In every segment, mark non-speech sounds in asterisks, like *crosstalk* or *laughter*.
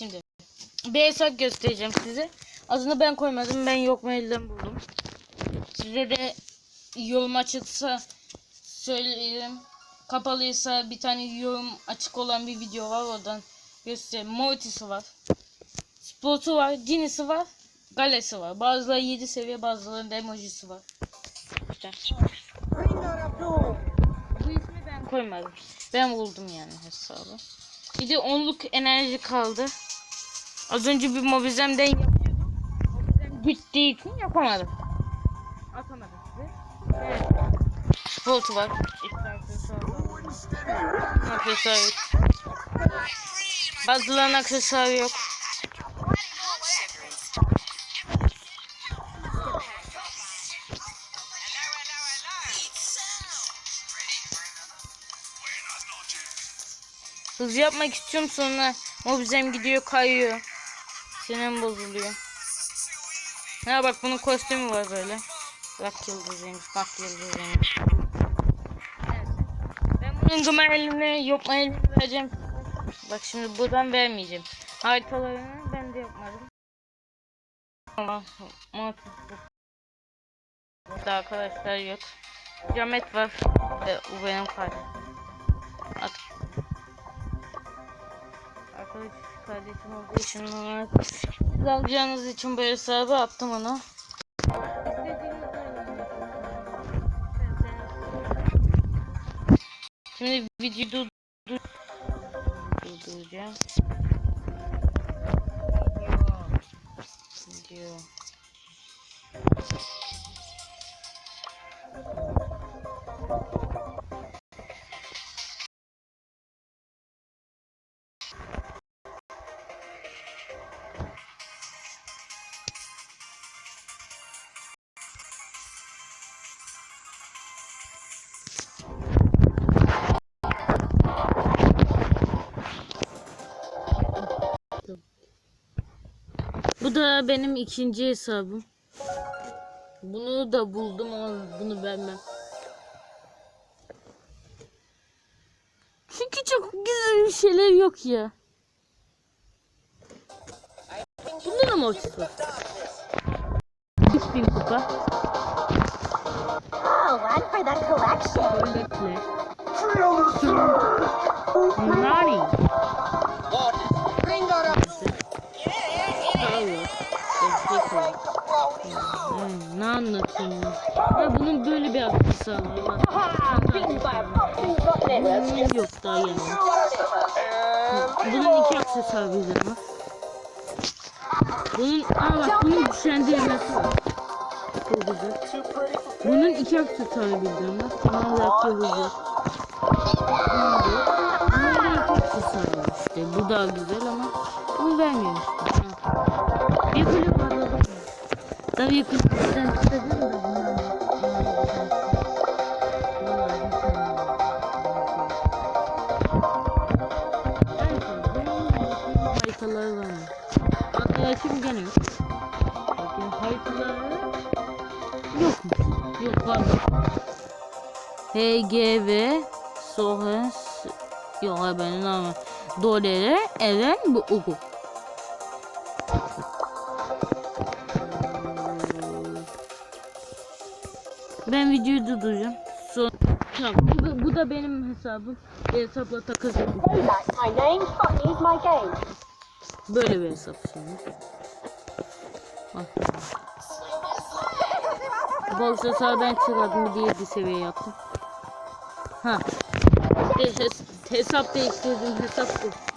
Şimdi bir hesap göstereceğim size. Aslında ben koymadım. Ben yok mailden buldum. Size de yorum açıksa söyleyeyim. Kapalıysa bir tane yorum açık olan bir video var oradan göstereyim. Mortis'i var. Spotu var. Ginny'si var. Galesi var. Bazıları 7 seviye bazılarında emojisi var. İşte. Bu ismi ben koymadım. Ben buldum yani hesabı. Bir de onluk enerji kaldı. Az önce bir mobizemden yapıyordum. Mobizem gittiği için yapamadım. Atamadım size. Evet. Aksesuar var. Aksesuar yok. Bazılarının aksesuarı yok. Hız yapmak istiyorum sonra mobizem gidiyor kayıyor. Sinem bozuluyor. Ha bak bunun kostümü var böyle. Bak yıldızıymış bak yıldızıymış. Evet. Ben bunun gıma elini elini vereceğim. Bak şimdi buradan vermeyeceğim. Haritalarını ben de yapmadım. Ama. Burada arkadaşlar yok. Camet var. Ve bu benim kardeşim. At. Kardeşim olduğu için ona siz alacağınız için bu hesabı attım ona. Şimdi videoyu dur durduracağım. Video. Bu da benim ikinci hesabım. Bunu da buldum ama bunu vermem. Çünkü çok güzel bir şeyler yok ya. Bunda da mı var? 3000 kupa. Oh, one for the collection. Öyle Nani? Hmm, ne anlatıyorsun? Ya bunun böyle bir aklısı var. Bunun yok daha yeni. Bunun iki aksesuar bizden var. Bunun, aa bak bunun güçlendirmesi var. Çok güzel. Bunun iki aksesuar bizden var. Ama da çok güzel. Bunun da- iki aksesuar var işte. Bu daha güzel ama bunu vermiyor işte. Ha. Bir kulüp var Tabii yakınlıktan istedim de. Haritaları var mı? Arkadaşım gene yok. Bakın haritaları yok mu? Yok var mı? HGV Sohens Yok benim namı Dolere Eren bu Ugu Ben videoyu durduracağım. Son... Tamam, bu, da, bu da benim hesabım. Bir hesapla takas game. Böyle bir hesap şimdi. Bak. Box'a sağdan çıkardım bir diğer bir seviye yaptım. Ha. Hes hesap değiştirdim hesap bu.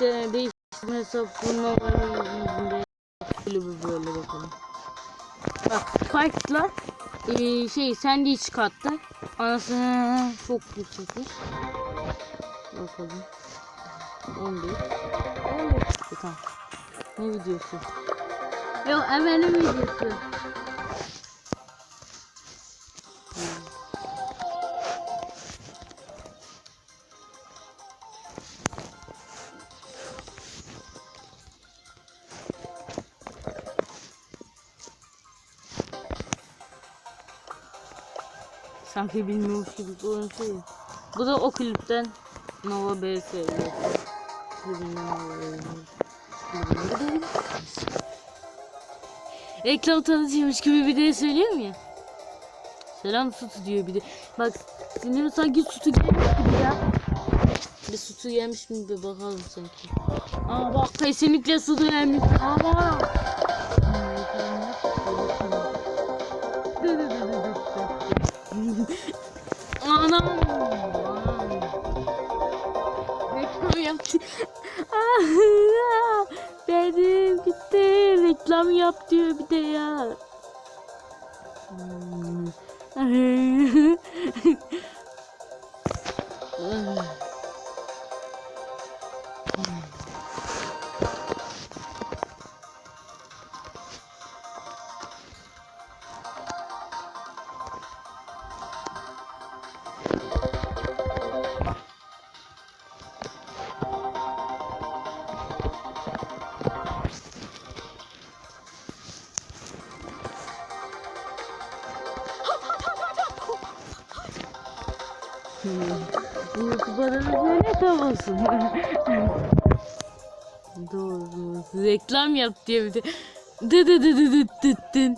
İşte değiştirme hesap yüzünde böyle bakalım. Bak Spike'la eee şey Sandy çıkarttı. Anasını çok yüksekmiş. Bakalım. 11. 11 çıktı tamam. Ne videosu? Yok Emel'in videosu. Sanki bilmiyormuş gibi konuşuyor. Bu da o klipten Nova BS. Reklam tanıtıyormuş gibi bir de söylüyor mu ya? Selam sütü diyor bir de. Bak sinirimi sanki sütü gelmiş gibi ya. Bir sütü yemiş mi bir bakalım sanki. Aa bak kesinlikle sütü yemiş. Aa bak. Anam. Reklam yaptı. Ah, Benim gitti. Reklam yap diyor bir de ya. Hmm. Tamasın. *laughs* Doğru. Reklam yap diye bir de. Dı dı dı dı dı dı.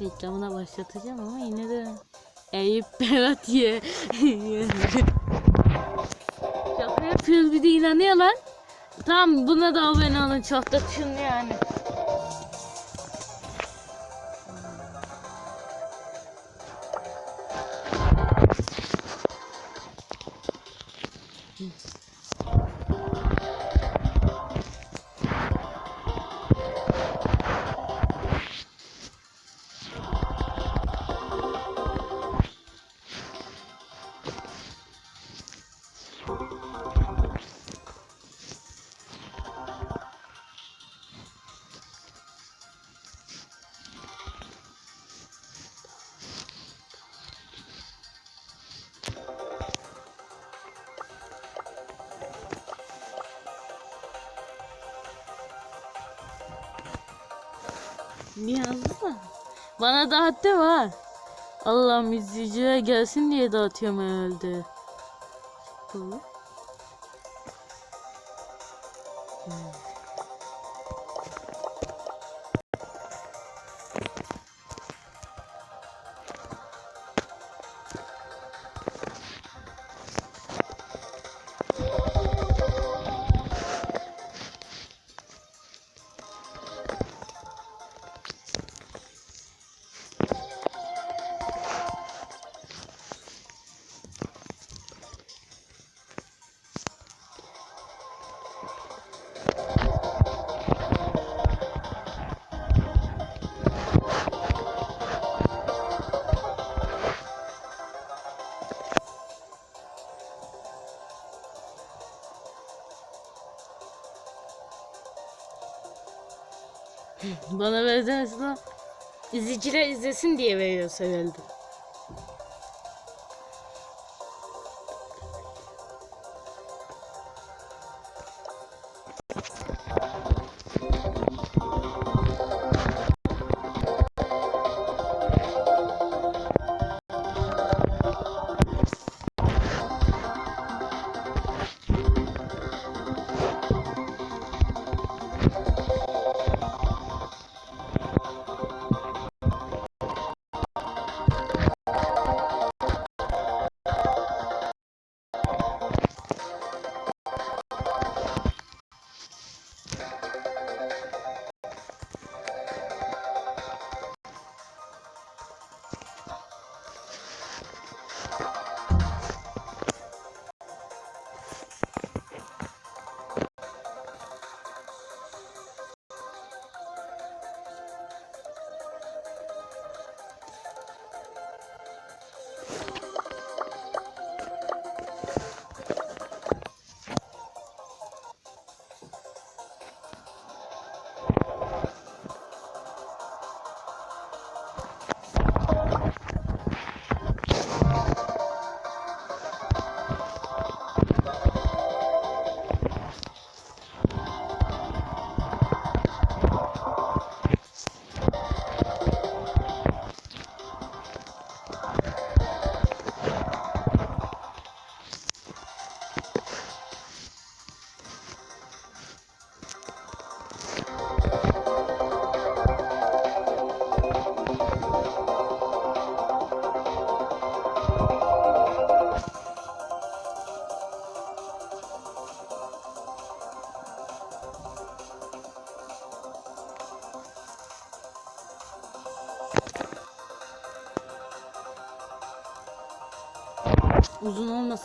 Reklamına başlatacağım ama yine de Eyüp Berat ye. *laughs* Şaka yapıyoruz bir de inanıyor lan. Tamam buna da abone olun çok da yani. Ne yazdı da? Bana dağıttı var. Allah'ım izleyiciler gelsin diye dağıtıyorum herhalde. Bu. Bana verdiğinizde izleyiciler izlesin diye veriyor herhalde.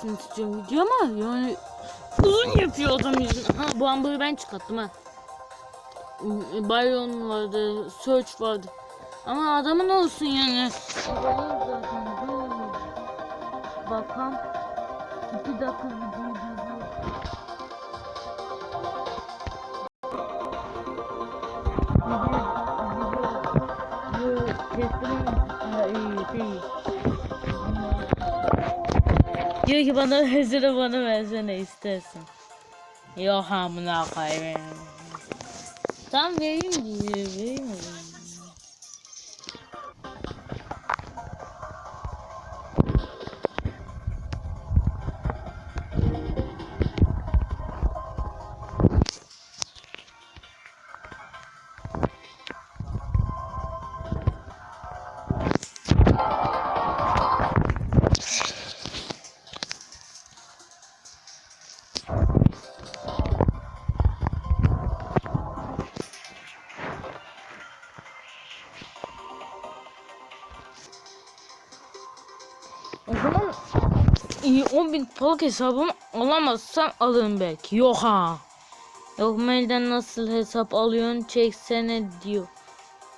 Olmasını istiyorum video ama yani uzun yapıyor adam yüzünü. Ha bu hamburgeri ben çıkarttım ha. Byron vardı, Search vardı. Ama adamın olsun yani. Bakan iki dakika video izliyor. Bu Diyor ki bana *laughs* versene bana versene istersen. Yok amına koyayım. Tam vereyim diyor vereyim iyi 10 bin paralık hesabımı alamazsam alırım belki. Yok ha. Yok mailden nasıl hesap alıyorsun çeksene diyor.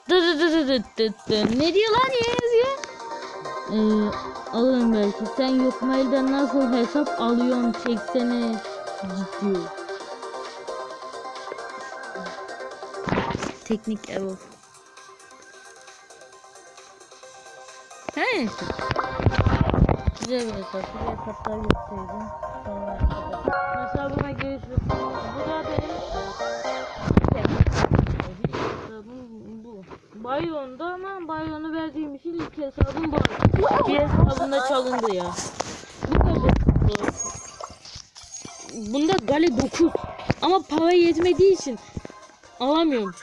Dı dı dı dı dı dı dı. Ne diyor lan ya yazıyor? Ee, alırım belki. Sen yok mailden nasıl hesap alıyorsun çeksene diyor. Teknik error. He. Güzel bir hesap. Bir hesaplar göstereceğim. Sonra. Hesabıma giriş Bu da benim bu. Bayon'da ama Bayon'u verdiğim için ilk hesabım bu. Bir hesabımda çalındı ya. Bu da bu. Bunda Gale 9. Ama para yetmediği için alamıyorum.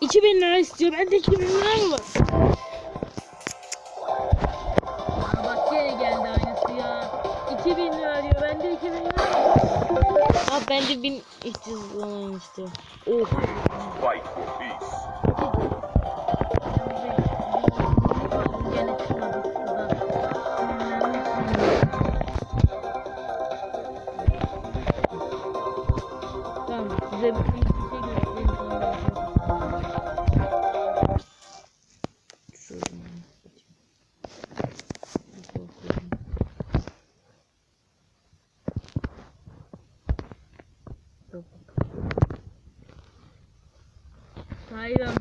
2000 lira istiyor. Bende 2000 lira mı var? Abi bende 1000 300 zaman istiyor.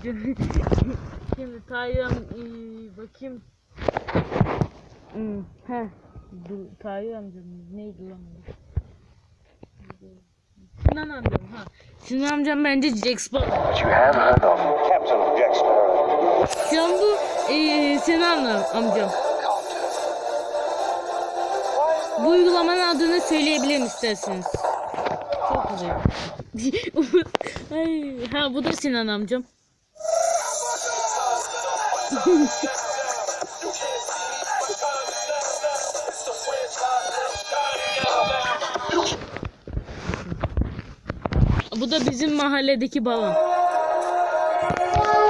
Şimdi Tahir am ee, bakayım. Hmm, he. Dur, Tahir amcam neydi lan? o? Sinan amcam ha. Sinan amcam bence Jack Sparrow. But you have heard of Captain Jack Sparrow. Şu an bu ee, Sinan amcam. Bu uygulamanın adını söyleyebilirim isterseniz. Çok güzel. *laughs* Ay, ha bu da Sinan amcam. Bu da bizim mahalledeki babam.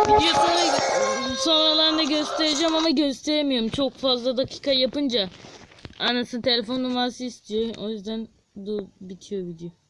Video sonra sonralarında göstereceğim ama gösteremiyorum. Çok fazla dakika yapınca anası telefon numarası istiyor. O yüzden dur bitiyor video.